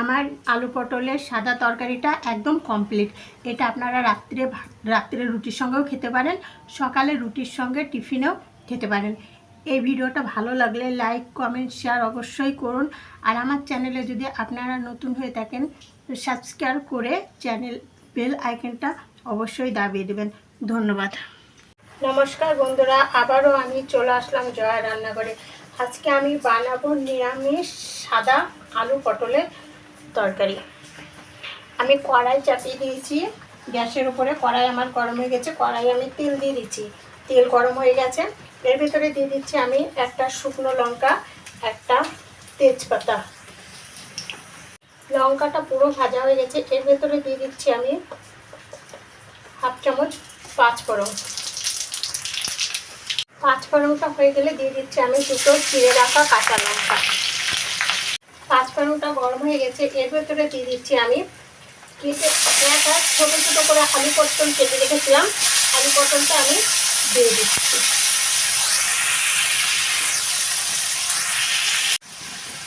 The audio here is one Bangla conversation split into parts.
আমার আলু পটলের সাদা তরকারিটা একদম কমপ্লিট এটা আপনারা রাত্রে রাত্রে রুটির সঙ্গেও খেতে পারেন, সকালে রুটির সঙ্গে টিফিনেও খেতে পারেন। এই ভিডিওটা ভালো লাগলে লাইক কমেন্ট শেয়ার অবশ্যই করুন। আর আমার চ্যানেলে যদি আপনারা নতুন হয়ে থাকেন সাবস্ক্রাইব করে চ্যানেল বেল আইকনটা অবশ্যই দাবিয়ে দেবেন। ধন্যবাদ। নমস্কার বন্ধুরা, আবারও আমি চলে আসলাম জয়া রান্নাঘরে। আজকে আমি বানাবো নিরামিষ সাদা আলু পটলের তরকারি। আমি কড়াই চাপিয়ে দিয়েছি। গ্যাসের উপরে কড়াই আমার গরম হয়ে গেছে কড়াই আমি তেল দিয়ে দিচ্ছি। তেল গরম হয়ে গেছে। এর ভিতরে দিয়ে দিচ্ছি আমি একটা শুকনো লঙ্কা, একটা তেজপাতা। লঙ্কাটা পুরো ভাজা হয়ে গেছে। এর ভেতরে দিয়ে দিচ্ছি আমি হাফ চামচ পাঁচ ফোড়ন। পাঁচ ফোড়নটা হয়ে গেলে দিয়ে দিচ্ছি আমি দুটো চিড়ে রাখা কাঁচা লঙ্কা। পাঁচ গরম হয়ে গেছে। এর ভেতরে দিয়ে দিচ্ছি আমি। কেটে একটা ছোটো ছোটো করে আলু পটল কেটে রেখেছিলাম। আলু পটলটা আমি দিয়ে দিচ্ছি।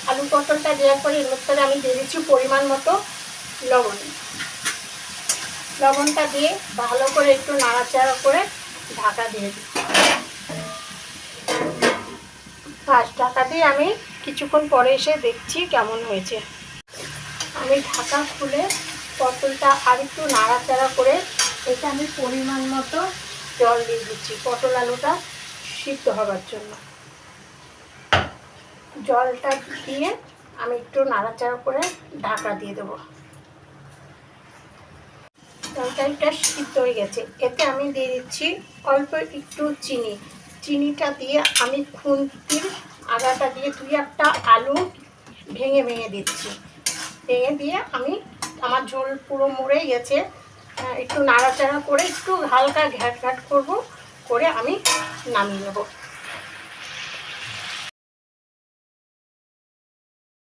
আলু পটলটা দেওয়ার পরে এর মধ্যে আমি দিয়ে দিচ্ছি পরিমাণ মতো লবণ। লবণটা দিয়ে ভালো করে একটু নাড়াচাড়া করে ঢাকা দিয়ে দিচ্ছি। ফার্স্ট ঢাকা দিয়ে আমি কিছুক্ষণ পরে এসে দেখছি কেমন হয়েছে। আমি ঢাকা খুলে পটলটা আর একটু নাড়াচাড়া করে এটা আমি পরিমাণ মতো জল দিয়ে দিচ্ছি পটল আলুটা সিদ্ধ হবার জন্য। জলটা দিয়ে আমি একটু নাড়াচাড়া করে ঢাকা দিয়ে দেবো। তরকারিটা সিদ্ধ হয়ে গেছে। এতে আমি দিয়ে দিচ্ছি অল্প একটু চিনি। চিনিটা দিয়ে আমি খুন্তির আগাটা দিয়ে দুই একটা আলু ভেঙে ভেঙে দিচ্ছি। ভেঙে দিয়ে আমি আমার ঝোল পুরো মরে গেছে। একটু নাড়াচাড়া করে একটু হালকা ঘ্যাট ঘ্যাট করব, করে আমি নামিয়ে নেব।